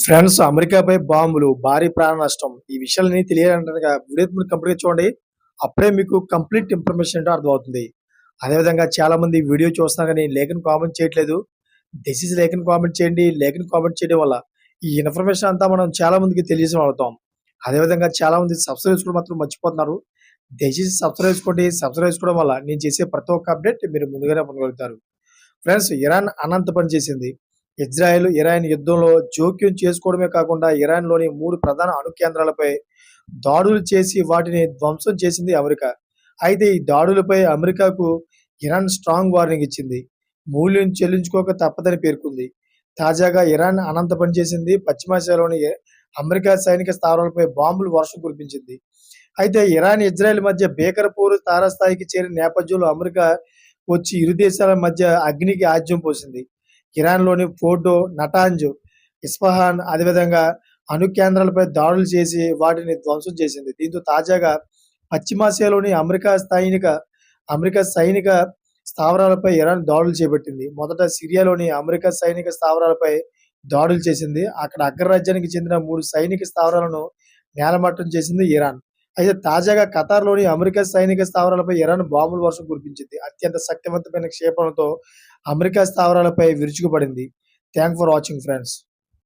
Friends అమెరికాపై బాంబులు భారీ ప్రాణ నష్టం. ఈ విషయాలని తెలియాలంటే వీడియో మీరు కంప్లీట్ చూడండి. అప్పుడే మీకు కంప్లీట్ ఇన్ఫర్మేషన్ ఏంటో అర్థమవుతుంది. అదేవిధంగా చాలా మంది వీడియో చూస్తున్నా కానీ లేఖను కామెంట్ చేయట్లేదు. దిస్ ఇస్ లేఖను కామెంట్ చేయండి. లేఖను కామెంట్ చేయడం వల్ల ఈ ఇన్ఫర్మేషన్ అంతా మనం చాలా మందికి తెలియజేసి అవుతాం. అదేవిధంగా చాలా మంది సబ్స్క్రైబ్ చేసుకోవడం మాత్రం మర్చిపోతున్నారు. దయచేసి సబ్స్క్రైబ్ చేసుకోండి. సబ్స్క్రైబ్ చేసుకోవడం వల్ల నేను చేసే ప్రతి ఒక్క అప్డేట్ మీరు ముందుగానే పొందగలుగుతారు. ఫ్రెండ్స్ ఇరాన్ అనంత పని చేసింది. ఇజ్రాయెల్ ఇరాన్ యుద్ధంలో జోక్యం చేసుకోవడమే కాకుండా ఇరాన్లోని మూడు ప్రధాన అణు కేంద్రాలపై దాడులు చేసి వాటిని ధ్వంసం చేసింది అమెరికా. అయితే ఈ దాడులపై అమెరికాకు ఇరాన్ స్ట్రాంగ్ వార్నింగ్ ఇచ్చింది. మూల్యం చెల్లించుకోక తప్పదని పేర్కొంది. తాజాగా ఇరాన్ అనంత పనిచేసింది పశ్చిమాసియాలోని అమెరికా సైనిక స్థావరాలపై బాంబులు వర్షం కురిపించింది. అయితే ఇరాన్ ఇజ్రాయెల్ మధ్య భీకరపూర్ తారాస్థాయికి చేరిన నేపథ్యంలో అమెరికా వచ్చి ఇరు దేశాల మధ్య అగ్నికి ఆజ్యం పోసింది. ఇరాన్లోని ఫోటో నటాంజ్ ఇస్ఫహాన్ అదేవిధంగా అణు కేంద్రాలపై దాడులు చేసి వాటిని ధ్వంసం చేసింది. దీంతో తాజాగా పశ్చిమాసియాలోని అమెరికా సైనిక అమెరికా సైనిక స్థావరాలపై ఇరాన్ దాడులు చేపట్టింది. మొదట సిరియాలోని అమెరికా సైనిక స్థావరాలపై దాడులు చేసింది. అక్కడ అగ్రరాజ్యానికి చెందిన మూడు సైనిక స్థావరాలను నేలమట్టం చేసింది ఇరాన్. అయితే తాజాగా ఖతార్లోని అమెరికా సైనిక స్థావరాలపై ఇరాన్ బాంబుల వర్షం కురిపించింది. అత్యంత శక్తివంతమైన క్షేపణతో అమెరికా స్థావరాలపై విరుచుకుపడింది. Thank for watching friends